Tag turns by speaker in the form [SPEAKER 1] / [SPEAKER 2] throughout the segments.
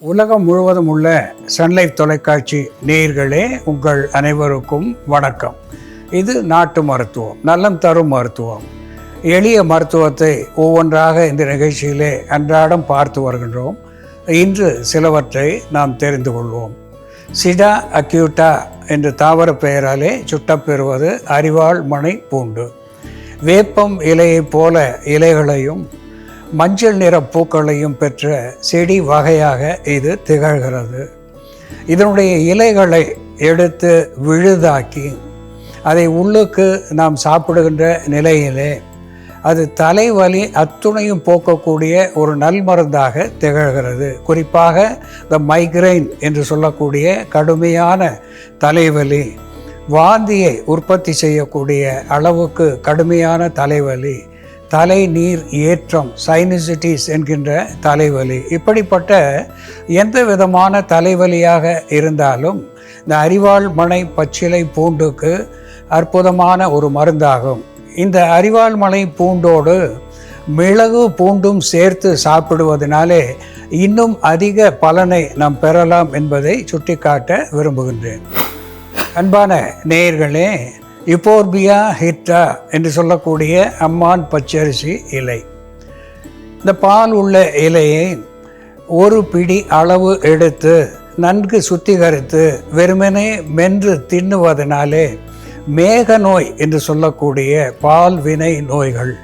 [SPEAKER 1] உலகம் முழுவதும் உள்ள சன்லைஃப் தொலைக்காட்சி நேயர்களே உங்கள் அனைவருக்கும் வணக்கம். இது நாட்டு மருத்துவம் நலம் தரும் மருத்துவம். எளிய மருத்துவத்தை ஒவ்வொன்றாக இந்த நிகழ்ச்சியிலே அன்றாடம் பார்த்து வருகின்றோம். இன்று சிலவற்றை நாம் தெரிந்து கொள்வோம். சிடா அக்யூட்டா என்ற தாவர பெயராலே சுட்டப்பெறுவது அரிவாள் மனை பூண்டு. வேப்பம் இலையைப் போல இலைகளையும் மஞ்சள் நிற பூக்களையும் பெற்ற செடி வகையாக இது திகழ்கிறது. இதனுடைய இலைகளை எடுத்து விழுதாக்கி அதை உள்ளுக்கு நாம் சாப்பிடுகின்ற நிலையிலே அது தலைவலி அத்துணையும் போக்கக்கூடிய ஒரு நல்மருந்தாக திகழ்கிறது. குறிப்பாக இந்த மைக்ரைன் என்று சொல்லக்கூடிய கடுமையான தலைவலி வாந்தியை உற்பத்தி செய்யக்கூடிய அளவுக்கு கடுமையான தலைவலி தலை நீர் ஏற்றம் சைனசிட்டிஸ் என்கின்ற தலைவலி. இப்படிப்பட்ட எந்த விதமான தலைவலியாக இருந்தாலும் இந்த அரிவாள் மனை பச்சிலை பூண்டுக்கு அற்புதமான ஒரு மருந்தாகும். இந்த அரிவாள் மலை பூண்டோடு மிளகு பூண்டும் சேர்த்து சாப்பிடுவதனாலே இன்னும் அதிக பலனை நாம் பெறலாம் என்பதை சுட்டிக்காட்ட விரும்புகின்றேன். அன்பான நேயர்களே யுபோர்பியா ஹிட்டா என்று சொல்லக்கூடிய அம்மான் பச்சரிசி இலை. இந்த பால் உள்ள இலையை ஒரு பிடி அளவு எடுத்து நன்கு சுத்திகரித்து வெறுமனே மென்று தின்னுவதனாலே மேக நோய் என்று சொல்லக்கூடிய பால் வினை நோய்கள்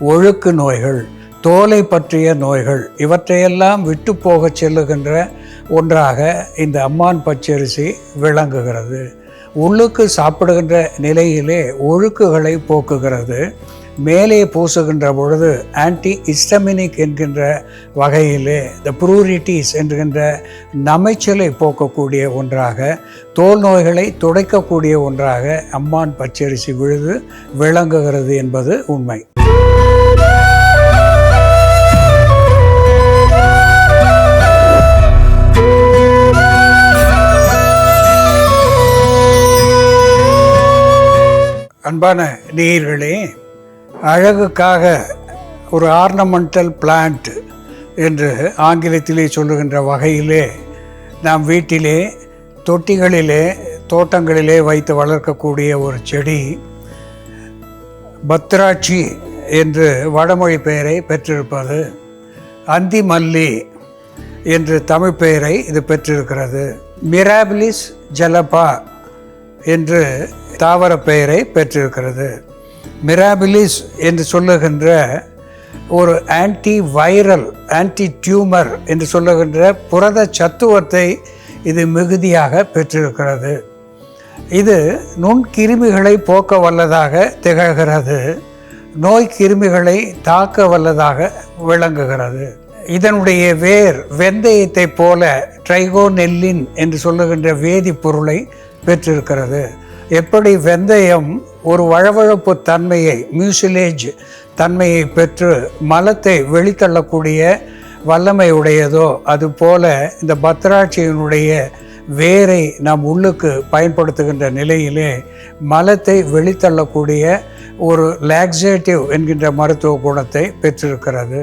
[SPEAKER 1] ஒழுக்கு நோய்கள் தோலை பற்றிய நோய்கள் இவற்றையெல்லாம் விட்டு போகச் செல்லுகின்ற ஒன்றாக இந்த அம்மான் பச்சரிசி விளங்குகிறது. உள்ளுக்கு சாப்பிடுகின்ற நிலையிலே ஒழுக்குகளை போக்குகிறது. மேலே பூசுகின்ற பொழுது ஆன்டி இஸ்டமினிக் என்கின்ற வகையிலே த ப்ரூரிட்டிஸ் என்கின்ற நமைச்சலை போக்கக்கூடிய ஒன்றாக தோல் நோய்களை துடைக்கக்கூடிய ஒன்றாக அம்மான் பச்சரிசி விழுது விளங்குகிறது என்பது உண்மை. அன்பான நேயர்களே அழகுக்காக ஒரு ஆர்னமெண்டல் பிளான்ட் என்று ஆங்கிலத்திலே சொல்லுகின்ற வகையிலே நாம் வீட்டிலே தொட்டிகளிலே தோட்டங்களிலே வைத்து வளர்க்கக்கூடிய ஒரு செடி பத்ராட்சி என்று வடமொழி பெயரை பெற்றிருப்பது அந்தி மல்லி என்று தமிழ் பெயரை இது பெற்றிருக்கிறது. மிராபிலிஸ் ஜலபா என்று தாவர பெயரை பெற்றிருக்கிறது. மிராபிலிஸ் என்று சொல்லுகின்ற ஒரு ஆன்டி வைரல் ஆன்டி டியூமர் என்று சொல்லுகின்ற புரத சத்துவத்தை இது மிகுதியாக பெற்றிருக்கிறது. இது நுண்கிருமிகளை போக்க வல்லதாக திகழ்கிறது. நோய் கிருமிகளை தாக்க வல்லதாக விளங்குகிறது. இதனுடைய வேர் வெந்தயத்தை போல ட்ரைகோனெல்லின் என்று சொல்லுகின்ற வேதிப்பொருளை பெற்றிருக்கிறது. எப்படி வெந்தயம் ஒரு வழவழப்பு தன்மையை மியூசிலேஜ் தன்மையை பெற்று மலத்தை வெளித்தள்ளக்கூடிய வல்லமை உடையதோ அதுபோல இந்த பத்ராட்சியினுடைய வேரை நாம் உள்ளுக்கு பயன்படுத்துகின்ற நிலையிலே மலத்தை வெளித்தள்ளக்கூடிய ஒரு லாக்ஸேட்டிவ் என்கின்ற மருத்துவ குணத்தை பெற்றிருக்கிறது.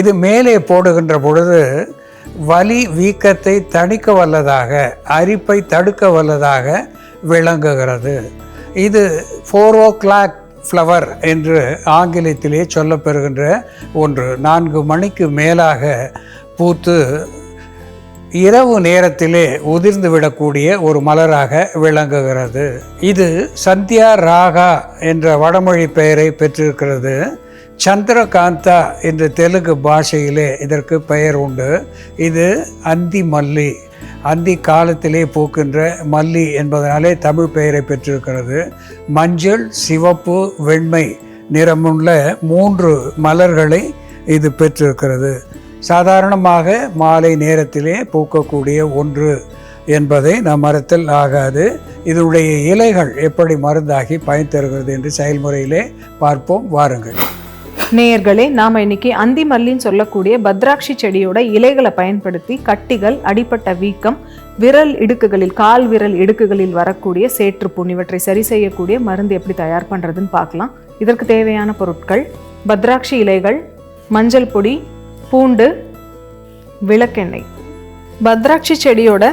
[SPEAKER 1] இது மேலே போடுகின்ற பொழுது வலி வீக்கத்தை தணிக்க வல்லதாக அரிப்பை தடுக்க வல்லதாக விளங்குகிறது. இது ஃபோர் ஓ கிளாக் ஃப்ளவர் என்று ஆங்கிலத்திலே சொல்லப்பெறுகின்ற ஒன்று. நான்கு மணிக்கு மேலாக பூத்து இரவு நேரத்திலே உதிர்ந்து விடக்கூடிய ஒரு மலராக விளங்குகிறது. இது சந்தியா ராகா என்ற வடமொழி பெயரை பெற்றிருக்கிறது. சந்திரகாந்தா என்ற தெலுங்கு பாஷையிலே இதற்கு பெயர் உண்டு. இது அந்தி மல்லி. அந்தி காலத்திலே பூக்கின்ற மல்லி என்பதனாலே தமிழ் பெயரை பெற்றிருக்கிறது. மஞ்சள் சிவப்பு வெண்மை நிறமுள்ள மூன்று மலர்களை இது பெற்றிருக்கிறது. சாதாரணமாக மாலை நேரத்திலே பூக்கக்கூடிய ஒன்று என்பதை நம் மரத்தில் ஆகாது. இதனுடைய இலைகள் எப்படி மருந்தாகி பயன் தருகிறது என்று செயல்முறையிலே பார்ப்போம். வாருங்கள்.
[SPEAKER 2] நேயர்களே நாம் இன்னைக்கு அந்தி மல்லின்னு சொல்லக்கூடிய பத்ராட்சி செடியோட இலைகளை பயன்படுத்தி கட்டிகள் அடிப்பட்ட வீக்கம் விரல் இடுக்குகளில் கால் விரல் இடுக்குகளில் வரக்கூடிய சேற்றுப்புண் இவற்றை சரி செய்யக்கூடிய மருந்து எப்படி தயார் பண்ணுறதுன்னு பார்க்கலாம். இதற்கு தேவையான பொருட்கள் பத்ராட்சி இலைகள் மஞ்சள் பொடி பூண்டு விளக்கெண்ணெய். பத்ராட்சி செடியோட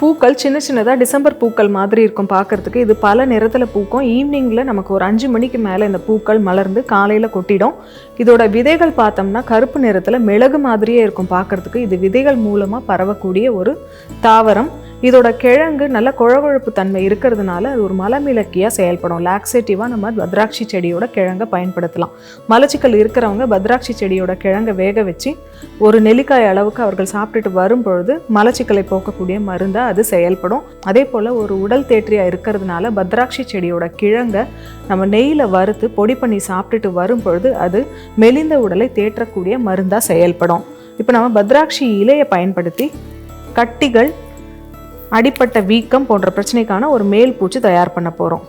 [SPEAKER 2] பூக்கள் சின்ன சின்னதாக டிசம்பர் பூக்கள் மாதிரி இருக்கும் பார்க்கறதுக்கு. இது பல நிறத்தில் பூக்கும். ஈவினிங்கில் நமக்கு ஒரு அஞ்சு மணிக்கு மேலே இந்த பூக்கள் மலர்ந்து காலையில் கொட்டிடும். இதோட விதைகள் பார்த்தோம்னா கருப்பு நிறத்தில் மிளகு மாதிரியே இருக்கும் பார்க்குறதுக்கு. இது விதைகள் மூலமாக பரவக்கூடிய ஒரு தாவரம். இதோட கிழங்கு நல்ல குழகுழப்பு தன்மை இருக்கிறதுனால அது ஒரு மலமிளக்கியாக செயல்படும். லாக்ஸேட்டிவாக நம்ம பத்ராட்சி செடியோட கிழங்கை பயன்படுத்தலாம். மலச்சிக்கல் இருக்கிறவங்க பத்ராட்சி செடியோட கிழங்கை வேக வச்சு ஒரு நெல்லிக்காய் அளவுக்கு அவர்கள் சாப்பிட்டுட்டு வரும்பொழுது மலச்சிக்கலை போக்கக்கூடிய மருந்தாக அது செயல்படும். அதே போல் ஒரு உடல் தேற்றியாக இருக்கிறதுனால பத்ராட்சி செடியோட கிழங்கை நம்ம நெய்யில் வறுத்து பொடி பண்ணி சாப்பிட்டுட்டு வரும்பொழுது அது மெலிந்த உடலை தேற்றக்கூடிய மருந்தாக செயல்படும். இப்போ நம்ம பத்ராட்சி இலையை பயன்படுத்தி கட்டிகள் அடிப்பட்ட வீக்கம் போன்ற பிரச்சனைக்கான ஒரு மேல் பூச்சி தயார் பண்ண போகிறோம்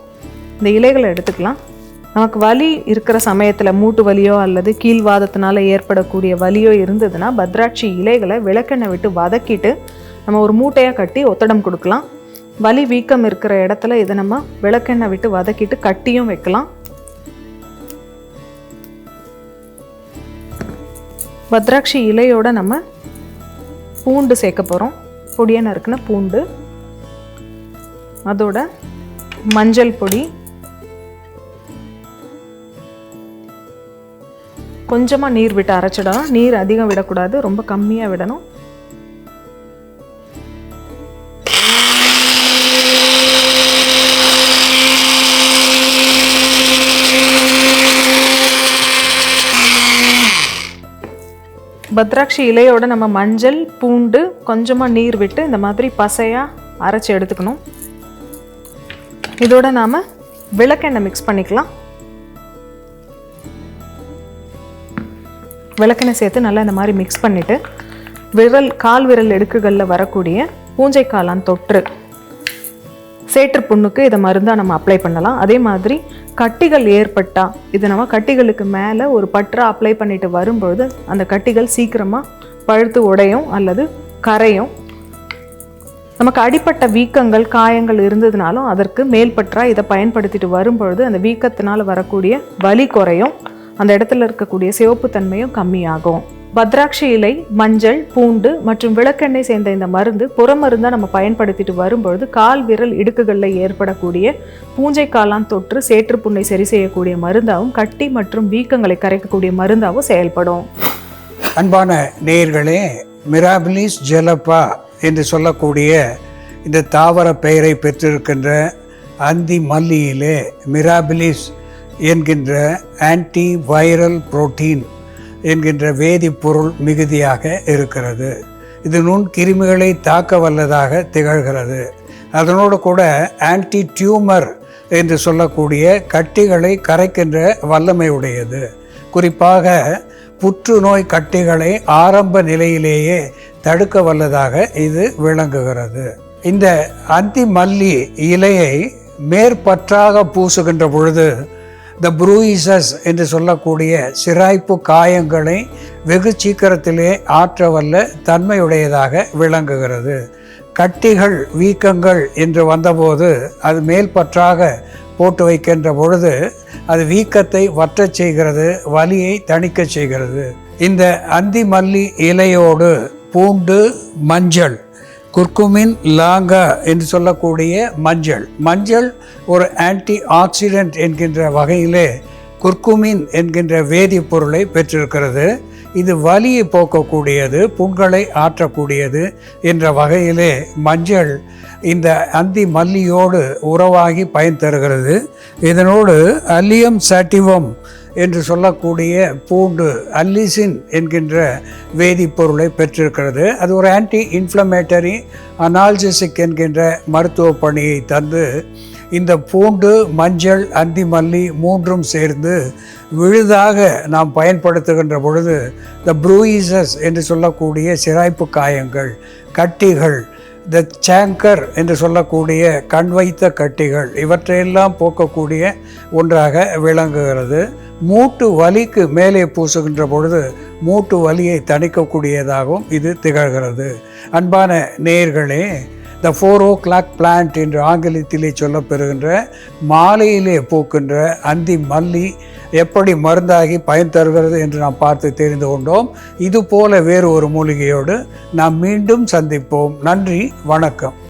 [SPEAKER 2] இந்த இலைகளை எடுத்துக்கலாம். நமக்கு வலி இருக்கிற சமயத்தில் மூட்டு வலியோ அல்லது கீழ்வாதத்தினால ஏற்படக்கூடிய வலியோ இருந்ததுன்னா பத்ராட்சி இலைகளை விளக்கெண்ணெய் விட்டு வதக்கிட்டு நம்ம ஒரு மூட்டையாக கட்டி ஒத்தடம் கொடுக்கலாம். வலி வீக்கம் இருக்கிற இடத்துல இதை நம்ம விளக்கெண்ணெய் விட்டு வதக்கிட்டு கட்டியும் வைக்கலாம். பத்ராட்சி இலையோட நம்ம பூண்டு சேர்க்க போகிறோம் பொடியாக நறுக்குன பூண்டு. அதோட மஞ்சள் பொடி. கொஞ்சமாக நீர் விட்டு அரைச்சிடலாம் நீர் அதிகம் விடக்கூடாது. ரொம்ப கம்மியாக விடணும். பத்ராட்சி இலையோட நம்ம மஞ்சள் பூண்டு கொஞ்சமாக நீர் விட்டு இந்த மாதிரி பசையாக அரைச்சி எடுத்துக்கணும். இதோட நாம் விளக்கெண்ணெய் மிக்ஸ் பண்ணிக்கலாம். விளக்கெண்ணெய் சேர்த்து நல்லா இந்த மாதிரி மிக்ஸ் பண்ணிவிட்டு விரல் கால் விரல் எடுக்குகளில் வரக்கூடிய பூஞ்சை காளான் தொற்று. சேற்று புண்ணுக்கு இதை மருந்தாக நம்ம அப்ளை பண்ணலாம். அதே மாதிரி கட்டிகள் ஏற்பட்டால் இது நம்ம கட்டிகளுக்கு மேலே ஒரு பற்றா அப்ளை பண்ணிட்டு வரும்பொழுது அந்த கட்டிகள் சீக்கிரமாக பழுத்து உடையும் அல்லது கரையும். நமக்கு அடிப்பட்ட வீக்கங்கள் காயங்கள் இருந்ததுனாலும் அதற்கு மேல்பற்றா இதை பயன்படுத்திட்டு வரும்பொழுது அந்த வீக்கத்தினால் வரக்கூடிய வலி குறையும். அந்த இடத்துல இருக்கக்கூடிய சிவப்பு தன்மையும் கம்மியாகும். பத்ராட்சி இலை மஞ்சள் பூண்டு மற்றும் விளக்கெண்ணெய் சேர்ந்த இந்த மருந்து புறமருந்தாக நம்ம பயன்படுத்திட்டு வரும்பொழுது கால் விரல் இடுக்குகளில் ஏற்படக்கூடிய பூஞ்சை காளான் தொற்று சேற்று புண்ணை சரி செய்யக்கூடிய மருந்தாகவும் கட்டி மற்றும் வீக்கங்களை கரைக்கக்கூடிய மருந்தாகவும் செயல்படும்.
[SPEAKER 1] அன்பான நேயர்களே மிராபிலிஸ் ஜெலப்பா என்று சொல்லக்கூடிய இந்த தாவர பெயரை பெற்றிருக்கின்ற அந்தி மல்லியிலே மிராபிலிஸ் என்கின்ற ஆன்டி வைரல் புரோட்டீன் என்கின்ற வேதிப்பொருள் மிகுதியாக இருக்கிறது. இது நுண் கிருமிகளை தாக்க வல்லதாக திகழ்கிறது. அதனோடு கூட ஆன்டி டியூமர் என்று சொல்லக்கூடிய கட்டிகளை கரைக்கின்ற வல்லமை உடையது. குறிப்பாக புற்றுநோய் கட்டிகளை ஆரம்ப நிலையிலேயே தடுக்க வல்லதாக இது விளங்குகிறது. இந்த அந்தி மல்லி இலையை மேற்பற்றாக பூசுகின்ற பொழுது த ப்ரூயிசஸ் என்று சொல்லக்கூடிய சிராய்ப்பு காயங்களை வெகு சீக்கிரத்திலே ஆற்றவல்ல தன்மையுடையதாக விளங்குகிறது. கட்டிகள் வீக்கங்கள் என்று வந்தபோது அது மேல்பற்றாக போட்டு வைக்கின்ற பொழுது அது வீக்கத்தை வற்றச் செய்கிறது வலியை தணிக்கச் செய்கிறது. இந்த அந்தி மல்லி இலையோடு பூண்டு மஞ்சள் குர்குமின் லாங்கா என்று சொல்லக்கூடிய மஞ்சள். மஞ்சள் ஒரு ஆன்டி ஆக்சிடென்ட் என்கின்ற வகையிலே குர்குமின் என்கின்ற வேதிப்பொருளை பெற்றிருக்கிறது. இது வலியை போக்கக்கூடியது புண்களை ஆற்றக்கூடியது என்ற வகையிலே மஞ்சள் இந்த அந்தி மல்லியோடு உறவாகி பயன் தருகிறது. இதனோடு அல்லியம் சாட்டிவம் என்று சொல்லக்கூடிய பூண்டு அல்லிசின் என்கின்ற வேதிப்பொருளை பெற்றிருக்கிறது. அது ஒரு ஆன்டி இன்ஃப்ளமேட்டரி அனால்ஜெசிக் என்கின்ற மருத்துவ பணியை தந்து இந்த பூண்டு மஞ்சள் அந்தி மல்லி மூன்றும் சேர்ந்து விழுதாக நாம் பயன்படுத்துகின்ற பொழுது த ப்ரூயிசஸ் என்று சொல்லக்கூடிய சிராய்ப்பு காயங்கள் கட்டிகள் த சேங்கர் என்று சொல்லக்கூடிய கண் வைத்த கட்டிகள் இவற்றையெல்லாம் போக்கக்கூடிய ஒன்றாக விளங்குகிறது. மூட்டு வலிக்கு மேலே பூசுகின்ற பொழுது மூட்டு வலியை தணிக்கக்கூடியதாகவும் இது திகழ்கிறது. அன்பான நேயர்களே the four o'clock plant என்று ஆங்கிலத்திலே சொல்லப்பெறுகின்ற மாலையிலே பூக்கின்ற அந்தி மல்லி எப்படி மருந்தாகி பயன் தருகிறது என்று நாம் பார்த்து தெரிந்து கொண்டோம். இது போல வேறு ஒரு மூலிகையோடு நாம் மீண்டும் சந்திப்போம். நன்றி வணக்கம்.